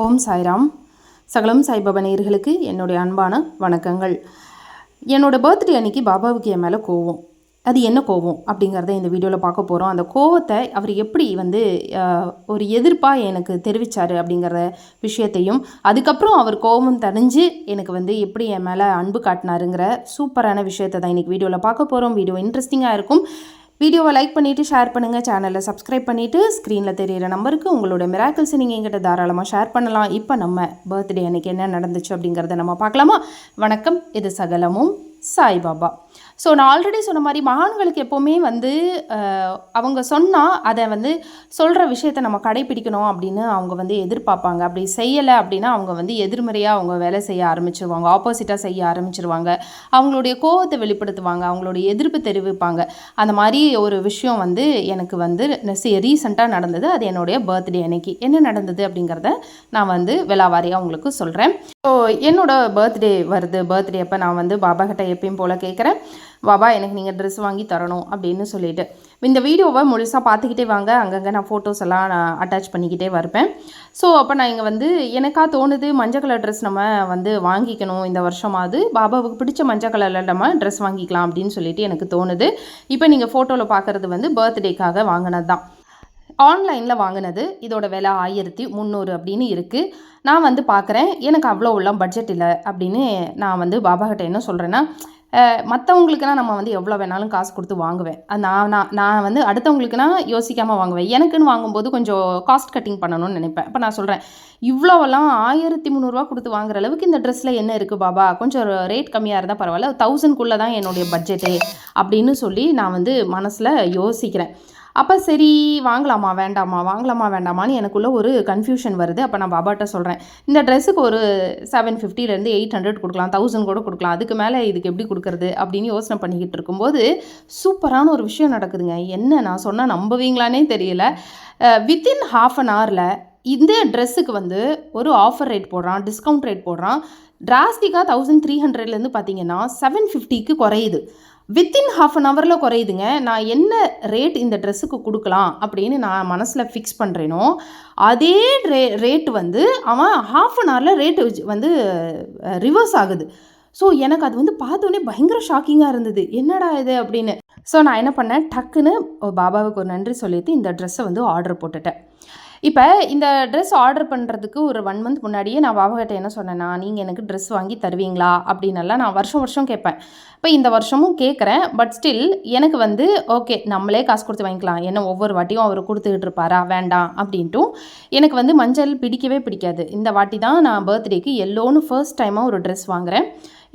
ஓம் சாய்ராம். சகலம் சாய்பாபா நேயர்களுக்கு என்னுடைய அன்பான வணக்கங்கள். என்னோட பர்த்டே அன்னைக்கு பாபாவுக்கு என் மேலே கோவம். அது என்ன கோவம் அப்படிங்கிறத இந்த வீடியோவில் பார்க்க போகிறோம் அந்த கோவத்தை அவர் எப்படி வந்து ஒரு எதிர்ப்பாக எனக்கு தெரிவித்தார் அப்படிங்கிற விஷயத்தையும் அதுக்கப்புறம் அவர் கோபம் தணிஞ்சு எனக்கு வந்து எப்படி என் மேலே அன்பு காட்டினாருங்கிற சூப்பரான விஷயத்தை தான் இன்றைக்கி வீடியோவில் பார்க்க போகிறோம் வீடியோ இன்ட்ரெஸ்டிங்காக இருக்கும். வீடியோவை லைக் பண்ணிவிட்டு ஷேர் பண்ணுங்கள் சேனலை சப்ஸ்கிரைப் பண்ணிவிட்டு ஸ்க்ரீனில் தெரியிற நம்பருக்கு உங்களோட மிராக்கிள்ஸை நீங்கள் எங்கிட்ட தாராளமாக ஷேர் பண்ணலாம். இப்போ நம்ம பர்த்டே அன்னைக்கு என்ன நடந்துச்சு அப்படிங்கிறத நம்ம பார்க்கலாமா? வணக்கம். இது சகலமும். சாய்பாபா ஸோ நான் ஆல்ரெடி சொன்ன மாதிரி மகான்களுக்கு எப்போவுமே வந்து அவங்க சொன்னால் அதை வந்து சொல்கிற விஷயத்தை நம்ம கடைப்பிடிக்கணும் அப்படின்னு அவங்க வந்து எதிர்பார்ப்பாங்க. அப்படி செய்யலை அப்படின்னா அவங்க வந்து எதிர்மறையாக அவங்க வேலை செய்ய ஆரம்பிச்சிருவாங்க. ஆப்போசிட்டாக செய்ய ஆரம்பிச்சிருவாங்க. அவங்களுடைய கோவத்தை வெளிப்படுத்துவாங்க. அவங்களுடைய எதிர்ப்பு தெரிவிப்பாங்க. அந்த மாதிரி ஒரு விஷயம் வந்து எனக்கு வந்து ரீசெண்டாக நடந்தது. அது என்னுடைய பர்த்டே அன்னைக்கு. என்ன நடந்தது அப்படிங்கிறத நான் வந்து விலாவாரியாக உங்களுக்கு சொல்கிறேன் ஸோ என்னோடய பர்த்டே வருது. பர்த்டே அப்போ நான் வந்து பாபா கிட்ட எப்பயும் போல் கேட்குறேன் பாபா எனக்கு நீங்கள் ட்ரெஸ் வாங்கி தரணும் அப்படின்னு சொல்லிட்டு. இந்த வீடியோவை முழுசாக பார்த்துக்கிட்டே வாங்க. அங்கங்கே நான் ஃபோட்டோஸ் எல்லாம் நான் அட்டாச் பண்ணிக்கிட்டே வருப்பேன் ஸோ அப்போ நான் இங்கே வந்து எனக்கா தோணுது மஞ்சள் கலர் ட்ரெஸ் நம்ம வந்து வாங்கிக்கணும். இந்த வருஷமாவது பாபாவுக்கு பிடிச்ச மஞ்சள் கலரில் நம்ம ட்ரெஸ் வாங்கிக்கலாம் அப்படின்னு சொல்லிட்டு எனக்கு தோணுது. இப்போ நீங்கள் ஃபோட்டோவில் பார்க்குறது வந்து பர்த்டேக்காக வாங்கினது தான் ஆன்லைனில் வாங்கினது. இதோட விலை ஆயிரத்தி முந்நூறு அப்படின்னு இருக்குது நான் வந்து பார்க்குறேன் எனக்கு அவ்வளோ உள்ள பட்ஜெட் இல்லை அப்படின்னு நான் வந்து பாபா கிட்ட என்ன சொல்கிறேன்னா மற்றவங்களுக்குனா நம்ம வந்து எவ்வளோ வேணாலும் காசு கொடுத்து வாங்குவேன். நான் நான் நான் வந்து அடுத்தவங்களுக்குனா யோசிக்காமல் வாங்குவேன். எனக்குன்னு வாங்கும்போது கொஞ்சம் காஸ்ட் கட்டிங் பண்ணணும்னு நினைப்பேன். இப்போ நான் சொல்கிறேன் இவ்வளோவெல்லாம் ஆயிரத்தி முந்நூறுரூவா கொடுத்து வாங்குற அளவுக்கு இந்த ட்ரெஸ்ஸில் என்ன இருக்குது பாபா? கொஞ்சம் ரேட் கம்மியாக இருந்தால் பரவாயில்ல. தௌசண்ட்குள்ளே தான் என்னுடைய பட்ஜெட்டே அப்படின்னு சொல்லி நான் வந்து மனசில் யோசிக்கிறேன். அப்போ சரி வாங்கலாமா வேண்டாமா வாங்கலாமா வேண்டாமான்னு எனக்குள்ளே ஒரு கன்ஃபியூஷன் வருது. அப்போ நான் பாபாட்ட சொல்கிறேன் இந்த ட்ரெஸ்ஸுக்கு ஒரு செவன் ஃபிஃப்டிலேருந்து எயிட் ஹண்ட்ரட் கொடுக்கலாம். தௌசண்ட் கூட கொடுக்கலாம். அதுக்கு மேலே இதுக்கு எப்படி கொடுக்குறது அப்படின்னு யோசனை பண்ணிக்கிட்டு இருக்கும்போது சூப்பரான ஒரு விஷயம் நடக்குதுங்க. என்ன நான் சொன்னால் நம்புவீங்களானே தெரியல. வித்தின் ஹாஃப் அன் ஹவரில் இந்த ட்ரெஸ்ஸுக்கு வந்து ஒரு ஆஃபர் ரேட் போடுறான் டிஸ்கவுண்ட் ரேட் போடுறான். டிராஸ்டிக்காக தௌசண்ட் த்ரீ ஹண்ட்ரட்லேருந்து பார்த்தீங்கன்னா செவன் ஃபிஃப்டிக்கு குறையுது. வித்தின் ஹாஃப் அன் ஹவரில் குறையுதுங்க. நான் என்ன ரேட் இந்த ட்ரெஸ்ஸுக்கு கொடுக்கலாம் அப்படின்னு நான் மனசில் ஃபிக்ஸ் பண்ணுறேனோ அதே ரே ரேட் வந்து அவன் ஹாஃப் அன் ஹவரில் ரேட்டு வந்து ரிவர்ஸ் ஆகுது. ஸோ எனக்கு அது வந்து பார்த்தோன்னே பயங்கர ஷாக்கிங்காக இருந்தது. என்னடா இது அப்படின்னு. ஸோ நான் என்ன பண்ணேன்? டக்குன்னு பாபாவுக்கு ஒரு நன்றி சொல்லிட்டு இந்த ட்ரெஸ்ஸை வந்து ஆர்டர் போட்டுட்டேன். இப்போ இந்த ட்ரெஸ் ஆர்டர் பண்ணுறதுக்கு ஒரு ஒன் மந்த் முன்னாடியே நான் பாபாகிட்ட என்ன சொன்னேன்னா நீங்கள் எனக்கு ட்ரெஸ் வாங்கி தருவீங்களா? அப்படின்னெல்லாம் நான் வருஷம் வருஷம் கேட்பேன். இப்போ இந்த வருஷமும் கேட்குறேன் பட் ஸ்டில் எனக்கு வந்து ஓகே நம்மளே காசு கொடுத்து வாங்கிக்கலாம். என்ன ஒவ்வொரு வாட்டியும் அவர் கொடுத்துக்கிட்டு இருப்பாரா? வேண்டாம். அப்படின்ட்டும் எனக்கு வந்து மஞ்சள் பிடிக்கவே பிடிக்காது. இந்த வாட்டி தான் நான் பர்த்டேக்கு எல்லோன்னு ஃபர்ஸ்ட் டைமாக ஒரு ட்ரெஸ் வாங்குகிறேன்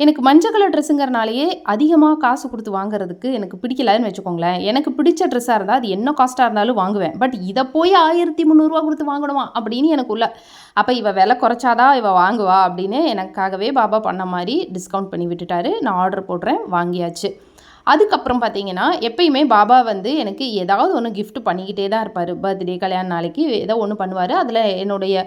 எனக்கு மஞ்சள் கலர் ட்ரெஸ்ஸுங்கிறனாலேயே அதிகமாக காசு கொடுத்து வாங்குறதுக்கு எனக்கு பிடிக்கலன்னு வச்சுக்கோங்களேன். எனக்கு பிடிச்ச ட்ரெஸ்ஸாக இருந்தால் அது என்ன காஸ்ட்டாக இருந்தாலும் வாங்குவேன். பட் இதை போய் ஆயிரத்தி முந்நூறுரூவா கொடுத்து வாங்கணுமா? அப்படின்னு எனக்கு உள்ள. அப்போ இவள் விலை குறைச்சாதான் இவள் வாங்குவா அப்படின்னு எனக்காகவே பாபா பண்ண மாதிரி டிஸ்கவுண்ட் பண்ணி விட்டுட்டாரு. நான் ஆர்டர் போடுறேன். வாங்கியாச்சு. அதுக்கப்புறம் பார்த்தீங்கன்னா எப்பயுமே பாபா வந்து எனக்கு ஏதாவது ஒன்று கிஃப்ட் பண்ணிக்கிட்டே தான் இருப்பார். பர்த்டே கல்யாண நாளைக்கு ஏதோ ஒன்று பண்ணுவார். அதில் என்னுடைய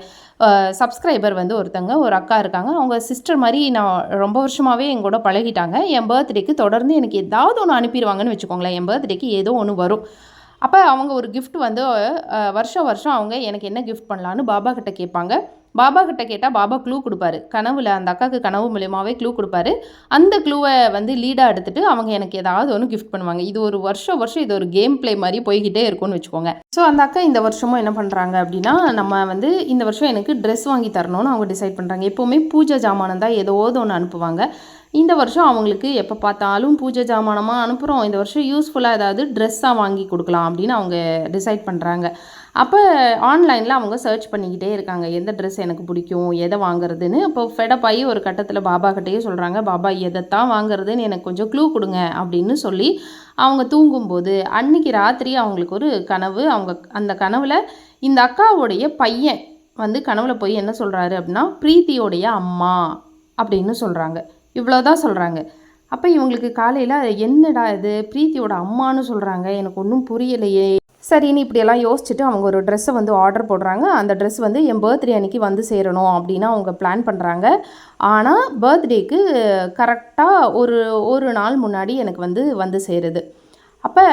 சப்ஸ்கிரைபர் வந்து ஒருத்தங்க ஒரு அக்கா இருக்காங்க. அவங்க சிஸ்டர் மாதிரி நான் ரொம்ப வருஷமாகவே என் கூட பழகிட்டாங்க. என் பர்த்டேக்கு தொடர்ந்து எனக்கு ஏதாவது ஒன்று அனுப்பிடுவாங்கன்னு வச்சுக்கோங்களேன். என் பர்த்டேக்கு ஏதோ ஒன்று வரும். அப்போ அவங்க ஒரு கிஃப்ட் வந்து வருஷம் வருஷம் அவங்க எனக்கு என்ன கிஃப்ட் பண்ணலான்னு பாபா கிட்ட கேட்பாங்க. பாபா கிட்ட கேட்டால் பாபா க்ளூ கொடுப்பாரு. கனவுல அந்த அக்காவுக்கு கனவு மூலியமாகவே க்ளூ கொடுப்பாரு. அந்த க்ளூவை வந்து லீடாக எடுத்துகிட்டு அவங்க எனக்கு ஏதாவது ஒன்று கிஃப்ட் பண்ணுவாங்க. இது ஒரு வருஷம் வருஷம் இது ஒரு கேம் ப்ளே மாதிரி போய்கிட்டே இருக்கும்னு வச்சுக்கோங்க. ஸோ அந்த அக்கா இந்த வருஷமும் என்ன பண்ணுறாங்க அப்படின்னா நம்ம வந்து இந்த வருஷம் எனக்கு ட்ரெஸ் வாங்கி தரணும்னு அவங்க டிசைட் பண்ணுறாங்க எப்போவுமே பூஜை ஜாமானம் தான் ஏதோ ஒன்று அனுப்புவாங்க. இந்த வருஷம் அவங்களுக்கு எப்போ பார்த்தாலும் பூஜை ஜாமானமாக அனுப்புகிறோம் இந்த வருஷம் யூஸ்ஃபுல்லாக ஏதாவது ட்ரெஸ்ஸாக வாங்கி கொடுக்கலாம் அப்படின்னு அவங்க டிசைட் பண்ணுறாங்க அப்போ ஆன்லைனில் அவங்க சர்ச் பண்ணிக்கிட்டே இருக்காங்க. எந்த ட்ரெஸ் எனக்கு பிடிக்கும் எதை வாங்குறதுன்னு. அப்போ ஃபெடப் ஆகி ஒரு கட்டத்தில் பாபா கிட்டேயே சொல்கிறாங்க பாபா எதைத்தான் வாங்குறதுன்னு எனக்கு கொஞ்சம் க்ளூ கொடுங்க அப்படின்னு சொல்லி அவங்க தூங்கும்போது அன்னைக்கு ராத்திரி அவங்களுக்கு ஒரு கனவு. அவங்க அந்த கனவில் இந்த அக்காவுடைய பையன் வந்து கனவுல போய் என்ன சொல்கிறாரு அப்படின்னா பிரீத்தியோடைய அம்மா அப்படின்னு சொல்கிறாங்க இவ்வளோதான் சொல்கிறாங்க அப்போ இவங்களுக்கு காலையில் என்னடா இது? பிரீத்தியோட அம்மான்னு சொல்கிறாங்க எனக்கு ஒன்றும் புரியலையே. சரின்னு இப்படியெல்லாம் யோசிச்சுட்டு அவங்க ஒரு ட்ரெஸ்ஸை வந்து ஆர்டர் போடுறாங்க. அந்த ட்ரெஸ் வந்து என் பர்த்டே அன்னைக்கு வந்து சேரணும் அப்படின்னு அவங்க பிளான் பண்ணுறாங்க ஆனால் பர்த்டேக்கு கரெக்டாக ஒரு ஒரு நாள் முன்னாடி எனக்கு வந்து வந்து சேருது. அப்போ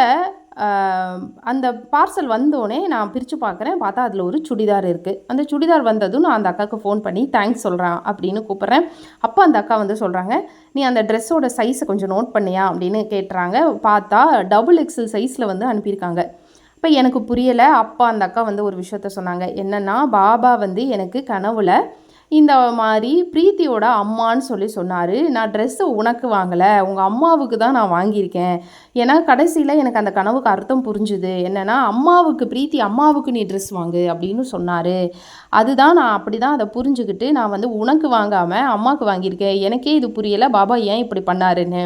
அந்த பார்சல் வந்தோடனே நான் பிரித்து பார்க்குறேன் பார்த்தா அதில் ஒரு சுடிதார் இருக்குது அந்த சுடிதார் வந்ததும் நான் அந்த அக்காவுக்கு ஃபோன் பண்ணி தேங்க்ஸ் சொல்கிறேன் அப்படின்னு கூப்பிட்றேன். அப்போ அந்த அக்கா வந்து சொல்கிறாங்க நீ அந்த ட்ரெஸ்ஸோட சைஸை கொஞ்சம் நோட் பண்ணியா? அப்படின்னு கேட்டுறாங்க. பார்த்தா டபுள் எக்ஸல் சைஸில் வந்து அனுப்பியிருக்காங்க. இப்போ எனக்கு புரியலை. அப்பா அந்த அக்கா வந்து ஒரு விஷயத்த சொன்னாங்க. என்னென்னா பாபா வந்து எனக்கு கனவுல இந்த மாதிரி பிரீத்தியோட அம்மான்னு சொல்லி சொன்னார். நான் ட்ரெஸ்ஸு உனக்கு வாங்கலை. உங்கள் அம்மாவுக்கு தான் நான் வாங்கியிருக்கேன். ஏன்னா கடைசியில் எனக்கு அந்த கனவுக்கு அர்த்தம் புரிஞ்சுது. என்னென்னா அம்மாவுக்கு பிரீத்தி அம்மாவுக்கு நீ ட்ரெஸ் வாங்கு அப்படின்னு சொன்னார். அதுதான் நான் அப்படி தான் அதை புரிஞ்சுக்கிட்டு நான் வந்து உனக்கு வாங்காமல் அம்மாவுக்கு வாங்கியிருக்கேன். எனக்கே இது புரியலை. பாபா ஏன் இப்படி பண்ணாருன்னு.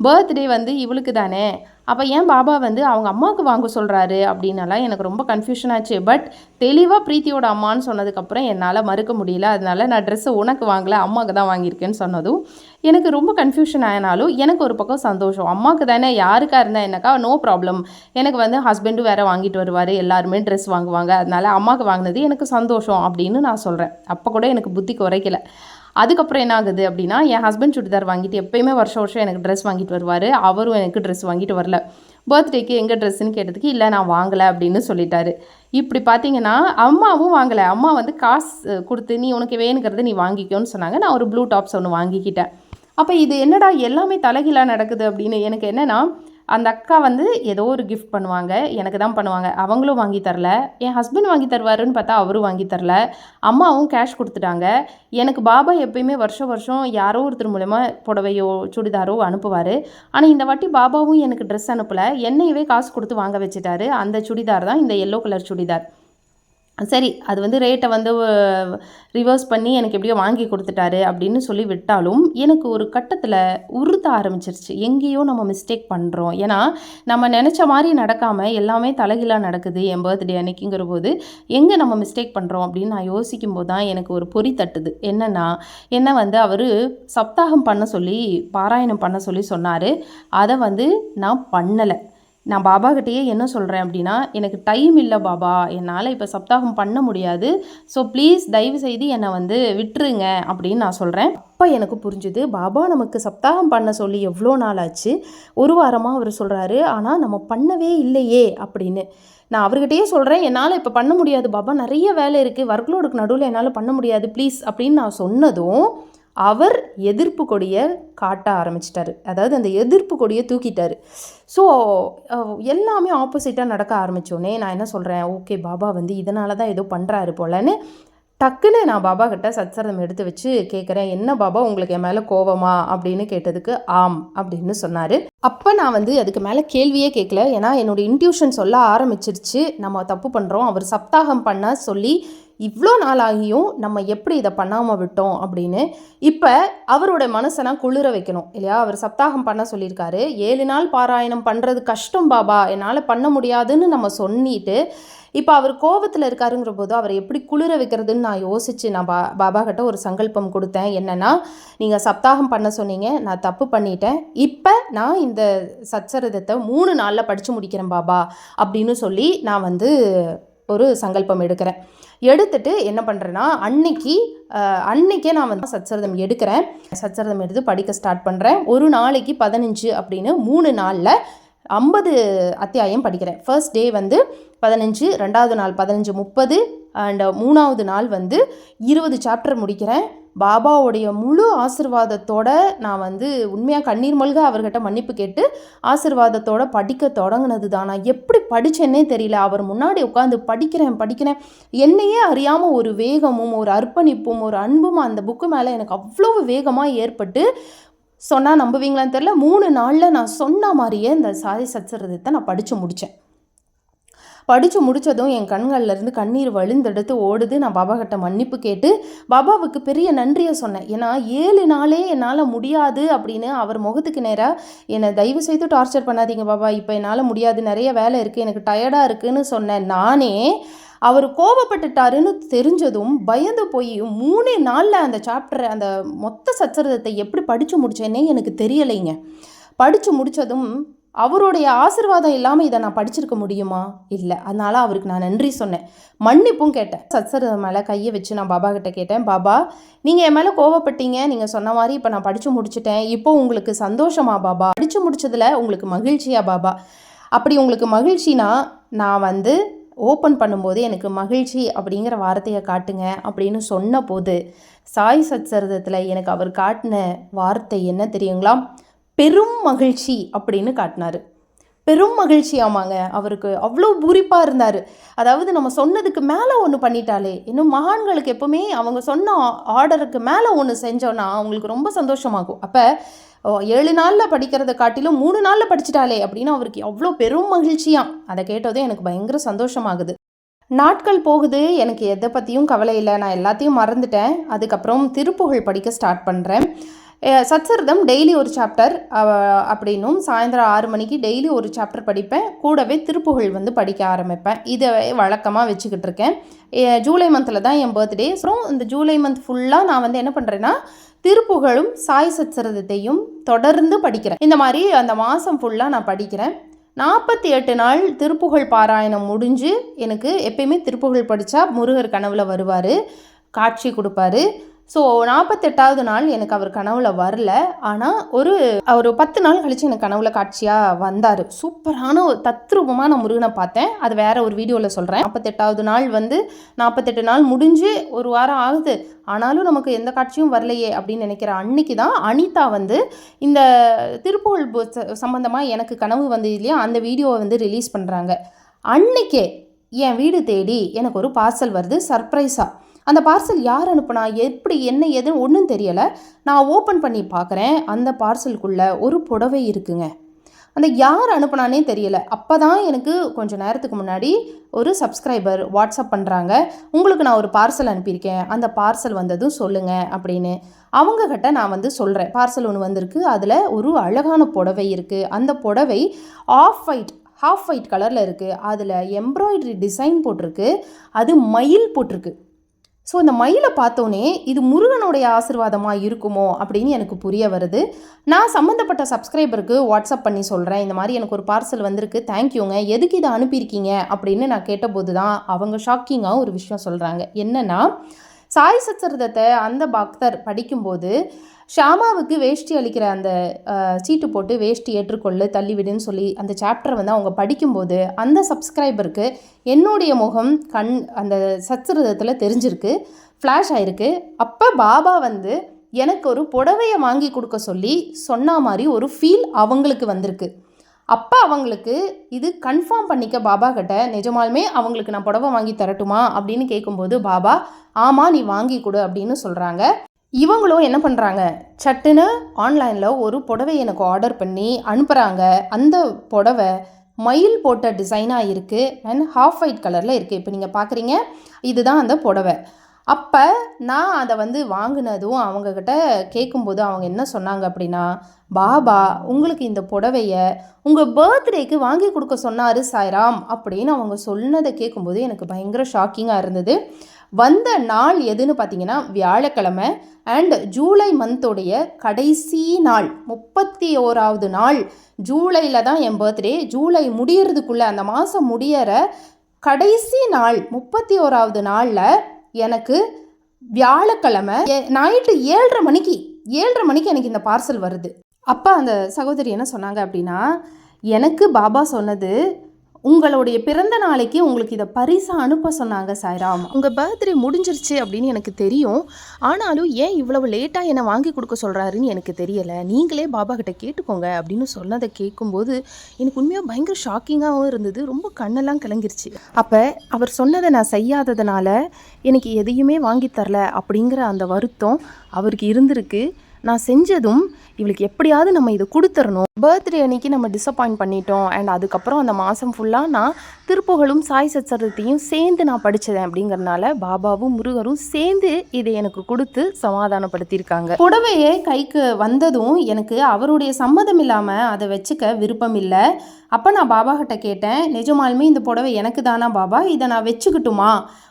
பர்த்டே வந்து இவளுக்கு தானே? அப்போ ஏன் பாபா வந்து அவங்க அம்மாவுக்கு வாங்க சொல்கிறாரு அப்படின்னலாம் எனக்கு ரொம்ப கன்ஃபியூஷன் ஆச்சு. பட் தெளிவாக பிரீத்தியோட அம்மான்னு சொன்னதுக்கப்புறம் என்னால் மறுக்க முடியல. அதனால நான் ட்ரெஸ்ஸை உனக்கு வாங்கலை அம்மாவுக்கு தான் வாங்கியிருக்கேன்னு சொன்னதும் எனக்கு ரொம்ப கன்ஃபியூஷன் ஆனாலும் எனக்கு ஒரு பக்கம் சந்தோஷம். அம்மாவுக்கு தானே யாருக்கா இருந்தால் என்னக்கா? நோ ப்ராப்ளம் எனக்கு வந்து ஹஸ்பண்டும் வேறு வாங்கிட்டு வருவார். எல்லாருமே ட்ரெஸ் வாங்குவாங்க. அதனால அம்மாவுக்கு வாங்கினது எனக்கு சந்தோஷம் அப்படின்னு நான் சொல்கிறேன் அப்போ கூட எனக்கு புத்தி குறைக்கல. அதுக்கப்புறம் என்ன ஆகுது அப்படின்னா என் ஹஸ்பண்ட் சுடிதார் வாங்கிட்டு எப்பயுமே வருஷம் வருஷம் எனக்கு ட்ரெஸ் வாங்கிட்டு வருவார். அவரும் எனக்கு ட்ரெஸ் வாங்கிட்டு வரல. பர்த்டேக்கு எங்கே ட்ரெஸ்ஸுன்னு கேட்டதுக்கு இல்லை நான் வாங்கலை அப்படின்னு சொல்லிட்டாரு. இப்படி பார்த்தீங்கன்னா அம்மாவும் வாங்கலை. அம்மா வந்து காசு கொடுத்து நீ உனக்கு வேணுங்கிறத நீ வாங்கிக்கோன்னு சொன்னாங்க. நான் ஒரு ப்ளூ டாப்ஸ் ஒன்று வாங்கிக்கிட்டேன். அப்போ இது என்னடா எல்லாமே தலைகீழாக நடக்குது அப்படின்னு எனக்கு என்னென்னா அந்த அக்கா வந்து ஏதோ ஒரு கிஃப்ட் பண்ணுவாங்க. எனக்கு தான் பண்ணுவாங்க. அவங்களும் வாங்கி தரல. என் ஹஸ்பண்ட் வாங்கி தருவாருன்னு பார்த்தா அவரும் வாங்கி தரல. அம்மாவும் கேஷ் கொடுத்துட்டாங்க. எனக்கு பாபா எப்பயுமே வருஷம் வருஷம் யாரோ ஒருத்தர் மூலயமா புடவையோ சுடிதாரோ அனுப்புவார். ஆனால் இந்த வாட்டி பாபாவும் எனக்கு ட்ரெஸ் அனுப்பலை. என்னையவே காசு கொடுத்து வாங்க வச்சுட்டாரு. அந்த சுடிதார் தான் இந்த எல்லோ கலர் சுடிதார். சரி அது வந்து ரேட்டை வந்து ரிவர்ஸ் பண்ணி எனக்கு எப்படியோ வாங்கி கொடுத்துட்டாரு அப்படின்னு சொல்லி விட்டாலும் எனக்கு ஒரு கட்டத்தில் உறுத்த ஆரம்பிச்சிருச்சு. எங்கேயோ நம்ம மிஸ்டேக் பண்ணுறோம் ஏன்னா நம்ம நினச்ச மாதிரி நடக்காமல் எல்லாமே தலைகீழாக நடக்குது என் பர்த்டே அன்னைக்குங்கிற போது எங்கே நம்ம மிஸ்டேக் பண்ணுறோம் அப்படின்னு நான் யோசிக்கும் போது தான் எனக்கு ஒரு பொறி தட்டுது. என்னென்னா என்ன வந்து அவர் சப்தாகம் பண்ண சொல்லி பாராயணம் பண்ண சொல்லி சொன்னார். அதை வந்து நான் பண்ணலை. நான் பாபா கிட்டேயே என்ன சொல்கிறேன் அப்படின்னா எனக்கு டைம் இல்லை பாபா. என்னால் இப்போ சப்தாகம் பண்ண முடியாது. ஸோ ப்ளீஸ் தயவு செய்து என்னை வந்து விட்டுருங்க அப்படின்னு நான் சொல்கிறேன் அப்போ எனக்கு புரிஞ்சுது பாபா நமக்கு சப்தாகம் பண்ண சொல்லி எவ்வளோ நாள் ஆச்சு? ஒரு வாரமாக அவர் சொல்கிறாரு ஆனால் நம்ம பண்ணவே இல்லையே அப்படின்னு. நான் அவர்கிட்டயே சொல்கிறேன் என்னால் இப்போ பண்ண முடியாது. பாபா நிறைய வேலை இருக்குது ஒர்க்லோடுக்கு நடுவில் என்னால் பண்ண முடியாது ப்ளீஸ் அப்படின்னு நான் சொன்னதும் அவர் எதிர்ப்பு கொடியை காட்ட ஆரம்பிச்சிட்டாரு. அதாவது அந்த எதிர்ப்பு கொடியை தூக்கிட்டாரு. ஸோ எல்லாமே ஆப்போசிட்டாக நடக்க ஆரம்பித்தோடனே நான் என்ன சொல்கிறேன் ஓகே பாபா வந்து இதனால தான் ஏதோ பண்ணுறாரு போலன்னு டக்குன்னு நான் பாபா கிட்ட சத்சரதம் எடுத்து வச்சு கேட்குறேன் என்ன பாபா உங்களுக்கு என் மேலே கோவமா? அப்படின்னு கேட்டதுக்கு ஆம் அப்படின்னு சொன்னார். அப்போ நான் வந்து அதுக்கு மேலே கேள்வியே கேட்கல ஏன்னா என்னோட இன்ட்யூஷன் சொல்ல ஆரம்பிச்சிருச்சு. நம்ம தப்பு பண்ணுறோம் அவர் சப்தாகம் பண்ண சொல்லி இவ்வளோ நாளாகியும் நம்ம எப்படி இதை பண்ணாமல் விட்டோம் அப்படின்னு இப்போ அவரோட மனசை நான் குளிர வைக்கணும் இல்லையா? அவர் சப்தாகம் பண்ண சொல்லியிருக்காரு. ஏழு நாள் பாராயணம் பண்ணுறது கஷ்டம் பாபா. என்னால் பண்ண முடியாதுன்னு நம்ம சொல்லிட்டு இப்போ அவர் கோவத்தில் இருக்காருங்கிற போது அவரை எப்படி குளிர வைக்கிறதுன்னு நான் யோசித்து நான் பா பாபா கிட்ட ஒரு சங்கல்பம் கொடுத்தேன். என்னென்னா நீங்கள் சப்தாகம் பண்ண சொன்னீங்க நான் தப்பு பண்ணிட்டேன். இப்போ நான் இந்த சச்சரிதத்தை மூணு நாளில் படித்து முடிக்கிறேன் பாபா அப்படின்னு சொல்லி நான் வந்து ஒரு சங்கல்பம் எடுக்கிறேன். எடுத்துட்டு என்ன பண்ணுறேன்னா அன்னைக்கு அன்னைக்கே நான் வந்து சச்சரிதம் எடுக்கிறேன். சச்சரிதம் எடுத்து படிக்க ஸ்டார்ட் பண்ணுறேன் ஒரு நாளைக்கு பதினஞ்சு அப்படின்னு மூணு நாளில் ஐம்பது அத்தியாயம் படிக்கிறேன். ஃபர்ஸ்ட் டே வந்து பதினஞ்சு ரெண்டாவது நாள் பதினஞ்சு முப்பது அண்ட் மூணாவது நாள் வந்து இருபது சாப்டர் முடிக்கிறேன். பாபாவுடைய முழு ஆசிர்வாதத்தோட நான் வந்து உண்மையாக கண்ணீர் மல்க அவர்கிட்ட மன்னிப்பு கேட்டு ஆசிர்வாதத்தோட படிக்க தொடங்கினது தான். நான் எப்படி படித்தேன்னே தெரியல. அவர் முன்னாடி உட்காந்து படிக்கிறேன் படிக்கிறேன். என்னையே அறியாமல் ஒரு வேகமும் ஒரு அர்ப்பணிப்பும் ஒரு அன்பும் அந்த புக்கு மேலே எனக்கு அவ்வளோ வேகமாக ஏற்பட்டு சொன்னால் நம்புவீங்களான்னு தெரில மூணு நாளில் நான் சொன்ன மாதிரியே இந்த சாதி சச்சரதத்தை நான் படித்து முடித்தேன் படித்து முடித்ததும் என் கண்கள்லருந்து கண்ணீர் வழிந்தெடுத்து ஓடுது. நான் பாபா கிட்ட மன்னிப்பு கேட்டு பாபாவுக்கு பெரிய நன்றியை சொன்னேன். ஏன்னா ஏழு நாளே என்னால் முடியாது அப்படின்னு அவர் முகத்துக்கு நேராக என்னை தயவு செய்து டார்ச்சர் பண்ணாதீங்க பாபா. இப்போ என்னால் முடியாது நிறைய வேலை இருக்குது எனக்கு டயர்டாக இருக்குன்னு சொன்னேன். நானே அவர் கோபப்பட்டுட்டாருன்னு தெரிஞ்சதும் பயந்து போய் மூணே நாளில் அந்த சாப்டரை அந்த மொத்த சச்சரிதத்தை எப்படி படித்து முடிச்சேன்னே எனக்கு தெரியலைங்க. படித்து முடித்ததும் அவருடைய ஆசிர்வாதம் இல்லாமல் இதை நான் படிச்சிருக்க முடியுமா? இல்லை. அதனால் அவருக்கு நான் நன்றி சொன்னேன். மன்னிப்பும் கேட்டேன். சத்சரிதம் மேலே கையை வச்சு நான் பாபா கிட்டே கேட்டேன். பாபா நீங்கள் என் மேலே கோவப்பட்டீங்க. நீங்கள் சொன்ன மாதிரி இப்போ நான் படித்து முடிச்சிட்டேன். இப்போ உங்களுக்கு சந்தோஷமா பாபா? படித்து முடிச்சதில் உங்களுக்கு மகிழ்ச்சியா பாபா? அப்படி உங்களுக்கு மகிழ்ச்சினா நான் வந்து ஓப்பன் பண்ணும்போது எனக்கு மகிழ்ச்சி அப்படிங்கிற வார்த்தையை காட்டுங்க அப்படின்னு சொன்ன போது சாய் சத்சரதத்தில் எனக்கு அவர் காட்டின வார்த்தை என்ன தெரியுங்களா? பெரும் மகிழ்ச்சி அப்படின்னு காட்டினாரு. பெரும் மகிழ்ச்சி ஆமாங்க. அவருக்கு அவ்வளோ பூரிப்பாக இருந்தார். அதாவது நம்ம சொன்னதுக்கு மேலே ஒன்று பண்ணிட்டாலே இன்னும் மகான்களுக்கு எப்போவுமே அவங்க சொன்ன ஆர்டருக்கு மேலே ஒன்று செஞ்சோன்னா அவங்களுக்கு ரொம்ப சந்தோஷமாகும். அப்போ ஏழு நாளில் படிக்கிறத காட்டிலும் மூணு நாளில் படிச்சிட்டாலே அப்படின்னு அவருக்கு அவ்வளோ பெரும் மகிழ்ச்சியாக அதை கேட்டதும் எனக்கு பயங்கர சந்தோஷமாகுது. நாட்கள் போகுது. எனக்கு எதை பற்றியும் கவலை இல்லை. நான் எல்லாத்தையும் மறந்துட்டேன். அதுக்கப்புறம் திருப்புகழ் படிக்க ஸ்டார்ட் பண்ணுறேன் சச்சரிதம் டெய்லி ஒரு சாப்டர் அப்படின்னும் சாயந்தரம் ஆறு மணிக்கு டெய்லி ஒரு சாப்டர் படிப்பேன். கூடவே திருப்புகழ் வந்து படிக்க ஆரம்பிப்பேன். இதை வழக்கமாக வச்சுக்கிட்டு இருக்கேன். ஜூலை மந்தில் தான் என் பர்த்டே அப்புறம் இந்த ஜூலை மந்த் ஃபுல்லாக நான் வந்து என்ன பண்ணுறேன்னா திருப்புகழும் சாய் சச்சரிதத்தையும் தொடர்ந்து படிக்கிறேன். இந்த மாதிரி அந்த மாதம் ஃபுல்லாக நான் படிக்கிறேன். நாற்பத்தி எட்டு நாள் திருப்புகழ் பாராயணம் முடிஞ்சு எனக்கு எப்பயுமே திருப்புகழ் படித்தா முருகர் கனவில் வருவார். காட்சி கொடுப்பாரு. ஸோ நாற்பத்தெட்டாவது நாள் எனக்கு அவர் கனவுல வரல. ஆனால் ஒரு ஒரு பத்து நாள் கழித்து எனக்கு கனவுல காட்சியாக வந்தார். சூப்பரான ஒரு தத்ரூபமாக நான் முருகனை பார்த்தேன். அது வேற ஒரு வீடியோவில் சொல்கிறேன் நாற்பத்தெட்டாவது நாள் வந்து நாற்பத்தெட்டு நாள் முடிஞ்சு ஒரு வாரம் ஆகுது. ஆனாலும் நமக்கு எந்த காட்சியும் வரலையே அப்படின்னு நினைக்கிற அன்னைக்கு தான் அனிதா வந்து இந்த திருப்புகழ் சம்மந்தமாக எனக்கு கனவு வந்தது இல்லையா அந்த வீடியோவை வந்து ரிலீஸ் பண்ணுறாங்க அன்னைக்கே என் வீடு தேடி எனக்கு ஒரு பார்சல் வருது சர்ப்ரைஸாக அந்த பார்சல் யார் அனுப்புனா எப்படி என்ன எது ஒன்றும் தெரியலை. நான் ஓப்பன் பண்ணி பார்க்குறேன். அந்த பார்சலுக்குள்ளே ஒரு புடவை இருக்குங்க. அந்த யார் அனுப்புனானே தெரியல. அப்போ தான் எனக்கு கொஞ்சம் நேரத்துக்கு முன்னாடி ஒரு சப்ஸ்கிரைபர் வாட்ஸ்அப் பண்ணுறாங்க உங்களுக்கு நான் ஒரு பார்சல் அனுப்பியிருக்கேன். அந்த பார்சல் வந்ததும் சொல்லுங்கள் அப்படின்னு. அவங்கக்கிட்ட நான் வந்து சொல்கிறேன் பார்சல் ஒன்று வந்திருக்கு. அதில் ஒரு அழகான புடவை இருக்குது அந்த புடவை ஆஃப் ஒயிட் ஹாஃப் ஒயிட் கலரில் இருக்குது அதில் எம்ப்ராய்டரி டிசைன் போட்டிருக்கு. அது மயில் போட்டிருக்கு. ஸோ இந்த மயிலை பார்த்தோன்னே இது முருகனுடைய ஆசிர்வாதமாக இருக்குமோ அப்படின்னு எனக்கு புரிய வருது. நான் சம்மந்தப்பட்ட சப்ஸ்கிரைபருக்கு வாட்ஸ்அப் பண்ணி சொல்கிறேன் இந்த மாதிரி எனக்கு ஒரு பார்சல் வந்திருக்கு. தேங்க்யூங்க எதுக்கு இதை அனுப்பியிருக்கீங்க? அப்படின்னு நான் கேட்டபோது தான் அவங்க ஷாக்கிங்காக ஒரு விஷயம் சொல்கிறாங்க என்னென்னா சாய் சச்சரிதத்தை அந்த பக்தர் படிக்கும்போது ஷாமாவுக்கு வேஷ்டி அளிக்கிற அந்த சீட்டு போட்டு வேஷ்டி ஏற்றுக்கொள்ளு தள்ளிவிடுன்னு சொல்லி அந்த சாப்டர் வந்து அவங்க படிக்கும்போது அந்த சப்ஸ்கிரைபருக்கு என்னுடைய முகம் கண் அந்த சத்ருதத்தில் தெரிஞ்சிருக்கு ஃப்ளாஷ் ஆயிருக்கு. அப்போ பாபா வந்து எனக்கு ஒரு புடவையை வாங்கி கொடுக்க சொல்லி சொன்ன மாதிரி ஒரு ஃபீல் அவங்களுக்கு வந்திருக்கு. அப்போ அவங்களுக்கு இது கன்ஃபார்ம் பண்ணிக்க பாபா கிட்ட நிஜமாலுமே அவங்களுக்கு நான் புடவை வாங்கி தரட்டுமா? அப்படின்னு கேட்கும்போது பாபா ஆமாம் நீ வாங்கி கொடு அப்படின்னு சொல்கிறாங்க இவங்களும் என்ன பண்ணுறாங்க சட்டுன்னு ஆன்லைனில் ஒரு புடவை எனக்கு ஆர்டர் பண்ணி அனுப்புகிறாங்க அந்த புடவை மயில் போட்ட டிசைனாக இருக்குது அண்ட் ஹாஃப் ஒயிட் கலரில் இருக்குது இப்போ நீங்கள் பார்க்குறீங்க இதுதான் அந்த புடவை. அப்போ நான் அதை வந்து வாங்கினதும் அவங்கக்கிட்ட கேட்கும்போது அவங்க என்ன சொன்னாங்க அப்படின்னா பாபா உங்களுக்கு இந்த புடவைய உங்கள் பர்த்டேக்கு வாங்கி கொடுக்க சொன்னார் சாய்ராம். அப்படின்னு அவங்க சொன்னதை கேட்கும்போது எனக்கு பயங்கர ஷாக்கிங்காக இருந்தது. வந்த நாள் எதுன்னு பார்த்தீங்கன்னா வியாழக்கிழமை. அண்ட் ஜூலை மந்தோடைய கடைசி நாள் முப்பத்தி ஓராவது நாள் ஜூலையில் தான் என் பர்த்டே ஜூலை முடியறதுக்குள்ளே அந்த மாதம் முடியற கடைசி நாள் முப்பத்தி ஓராவது நாளில் எனக்கு வியாழக்கிழமை. நைட்டு ஏழரை மணிக்கு ஏழரை மணிக்கு எனக்கு இந்த பார்சல் வருது. அப்போ அந்த சகோதரி என்ன சொன்னாங்க அப்படின்னா எனக்கு பாபா சொன்னது உங்களுடைய பிறந்த நாளைக்கு உங்களுக்கு இதை பரிசாக அனுப்ப சொன்னாங்க சாய்ராம். உங்கள் பர்த்டே முடிஞ்சிருச்சு அப்படின்னு எனக்கு தெரியும். ஆனாலும் ஏன் இவ்வளவு லேட்டாக என்னை வாங்கி கொடுக்க சொல்கிறாருன்னு எனக்கு தெரியலை. நீங்களே பாபா கிட்ட கேட்டுக்கோங்க அப்படின்னு சொன்னதை கேட்கும்போது எனக்கு உண்மையாக பயங்கர ஷாக்கிங்காகவும் இருந்தது. ரொம்ப கண்ணெல்லாம் கிளங்கிருச்சு. அப்போ அவர் சொன்னதை நான் செய்யாததுனால எனக்கு எதையுமே வாங்கி தரல அப்படிங்கிற அந்த வருத்தம் அவருக்கு இருந்திருக்கு. நான் செஞ்சதும் இவளுக்கு எப்படியாவது நம்ம இதை கொடுத்துடணும் பர்த்டே அன்னைக்கு நம்ம டிசப்பாயிண்ட் பண்ணிட்டோம். அண்ட் அதுக்கப்புறம் அந்த மாதம் ஃபுல்லாக நான் திருப்புகளும் சாய் சச்சரத்தையும் சேர்ந்து நான் படித்ததேன் அப்படிங்கிறனால பாபாவும் முருகரும் சேர்ந்து இதை எனக்கு கொடுத்து சமாதானப்படுத்தியிருக்காங்க. புடவையே கைக்கு வந்ததும் எனக்கு அவருடைய சம்மதம் இல்லாமல் அதை வச்சுக்க விருப்பம் இல்லை. அப்போ நான் பாபா கிட்ட கேட்டேன் நிஜமாலுமே இந்த புடவை எனக்கு தானா பாபா? இதை நான் வச்சுக்கிட்டுமா?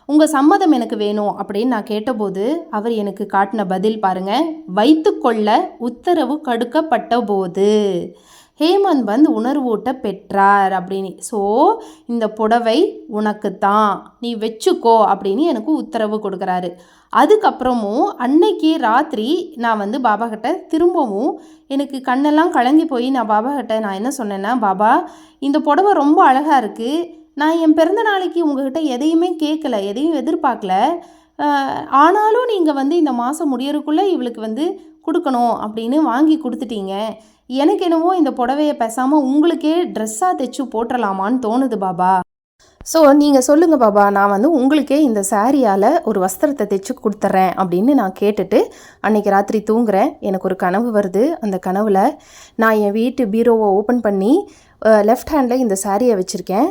உங்கள் சம்மதம் எனக்கு வேணும் அப்படின்னு நான் கேட்டபோது அவர் எனக்கு காட்டின பதில் பாருங்கள் வைத்துக்கொள்ள உத்தரவு கடுக்கப்பட்ட போது ஹேமந்த் வந்து உணர்வூட்ட பெற்றார் அப்படின்னு. ஸோ இந்த புடவை உனக்கு தான் நீ வச்சுக்கோ அப்படின்னு எனக்கு உத்தரவு கொடுக்குறாரு. அதுக்கப்புறமும் அன்னைக்கு ராத்திரி நான் வந்து பாபா கிட்ட திரும்பவும் எனக்கு கண்ணெல்லாம் கலங்கி போய் நான் பாபா கிட்ட நான் என்ன சொன்னேன்னா பாபா இந்த புடவை ரொம்ப அழகாக இருக்குது நான் என் பிறந்த நாளைக்கு உங்ககிட்ட எதையுமே கேட்கல எதையும் எதிர்பார்க்கல. ஆனாலும் நீங்கள் வந்து இந்த மாதம் முடியறக்குள்ளே இவளுக்கு வந்து கொடுக்கணும் அப்படின்னு வாங்கி கொடுத்துட்டீங்க. எனக்கு என்னவோ இந்த புடவையை பேசாமல் உங்களுக்கே ட்ரெஸ்ஸாக தைச்சு போட்டுடலாமான்னு தோணுது பாபா. ஸோ நீங்கள் சொல்லுங்கள் பாபா நான் வந்து உங்களுக்கே இந்த சாரியால் ஒரு வஸ்திரத்தை தைச்சு கொடுத்துட்றேன் அப்படின்னு நான் கேட்டுட்டு அன்றைக்கி ராத்திரி தூங்குறேன். எனக்கு ஒரு கனவு வருது. அந்த கனவில் நான் என் வீட்டு பீரோவை ஓப்பன் பண்ணி லெஃப்ட் ஹேண்டில் இந்த சாரியை வச்சுருக்கேன்.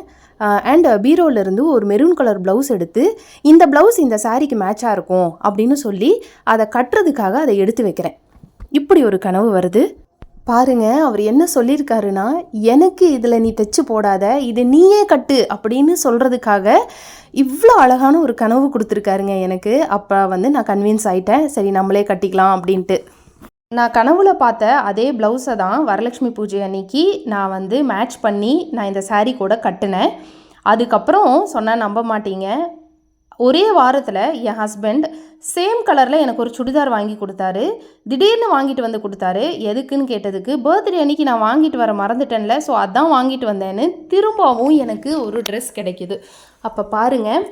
அண்ட் பீரோவிலேருந்து ஒரு மெரூன் கலர் ப்ளவுஸ் எடுத்து இந்த ப்ளவுஸ் இந்த சாரிக்கு மேட்சாக இருக்கும் அப்படின்னு சொல்லி அதை கட்டுறதுக்காக அதை எடுத்து வைக்கிறேன். இப்படி ஒரு கனவு வருது. பாருங்க அவர் என்ன சொல்லியிருக்காருன்னா எனக்கு இதில் நீ தைச்சு போடாத இது நீயே கட்டு அப்படின்னு சொல்கிறதுக்காக இவ்வளோ அழகான ஒரு கனவு கொடுத்துருக்காருங்க எனக்கு. அப்போ வந்து நான் கன்வின்ஸ் ஆயிட்டேன் சரி நம்மளே கட்டிக்கலாம் அப்படின்ட்டு. நான் கனவுல பார்த்த அதே ப்ளவுஸை தான் வரலட்சுமி பூஜை அன்னைக்கு நான் வந்து மேட்ச் பண்ணி நான் இந்த சாரீ கூட கட்டினேன். அதுக்கப்புறம் சொன்னால் நம்ப மாட்டீங்க. ஒரே வாரத்தில் என் ஹஸ்பண்ட் சேம் கலரில் எனக்கு ஒரு சுடிதார் வாங்கி கொடுத்தாரு. திடீர்னு வாங்கிட்டு வந்து கொடுத்தாரு. எதுக்குன்னு கேட்டதுக்கு பர்த்டே அன்னைக்கு நான் வாங்கிட்டு வர மறந்துட்டேன்ல ஸோ அதான் வாங்கிட்டு வந்தேன்னு திரும்பவும் எனக்கு ஒரு ட்ரெஸ் கிடைக்கிது. அப்போ பாருங்கள்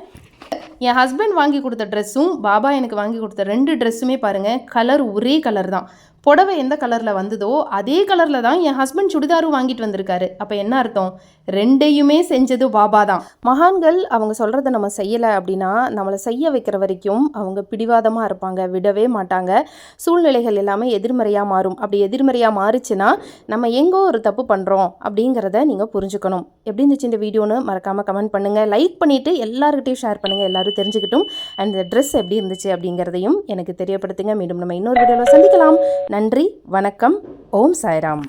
என் ஹஸ்பண்ட் வாங்கி கொடுத்த ட்ரெஸ்ஸும் பாபா எனக்கு வாங்கி கொடுத்த ரெண்டு ட்ரெஸ்ஸுமே பாருங்கள் கலர் ஒரே கலர் தான். புடவை எந்த கலரில் வந்ததோ அதே கலரில் தான் என் ஹஸ்பண்ட் சுடிதாரும் வாங்கிட்டு வந்திருக்காரு. அப்போ என்ன அர்த்தம்? ரெண்டையுமே செஞ்சது பாபா தான். மகான்கள் அவங்க சொல்கிறத நம்ம செய்யலை அப்படின்னா நம்மளை செய்ய வைக்கிற வரைக்கும் அவங்க பிடிவாதமாக இருப்பாங்க விடவே மாட்டாங்க. சூழ்நிலைகள் எல்லாமே எதிர்மறையாக மாறும். அப்படி எதிர்மறையாக மாறுச்சுன்னா நம்ம எங்கோ ஒரு தப்பு பண்ணுறோம் அப்படிங்கிறத நீங்கள் புரிஞ்சுக்கணும். எப்படி இருந்துச்சு இந்த வீடியோன்னு மறக்காமல் கமெண்ட் பண்ணுங்கள் லைக் பண்ணிவிட்டு எல்லாருக்கிட்டையும் ஷேர் பண்ணுங்கள் எல்லாரும் தெரிஞ்சுக்கிட்டும். அண்ட் இந்த ட்ரெஸ் எப்படி இருந்துச்சு அப்படிங்கிறதையும் எனக்கு தெரியப்படுத்துங்க. மீண்டும் நம்ம இன்னொரு வீடியோவில் சந்திக்கலாம். நன்றி வணக்கம் ஓம் சாய்ராம்.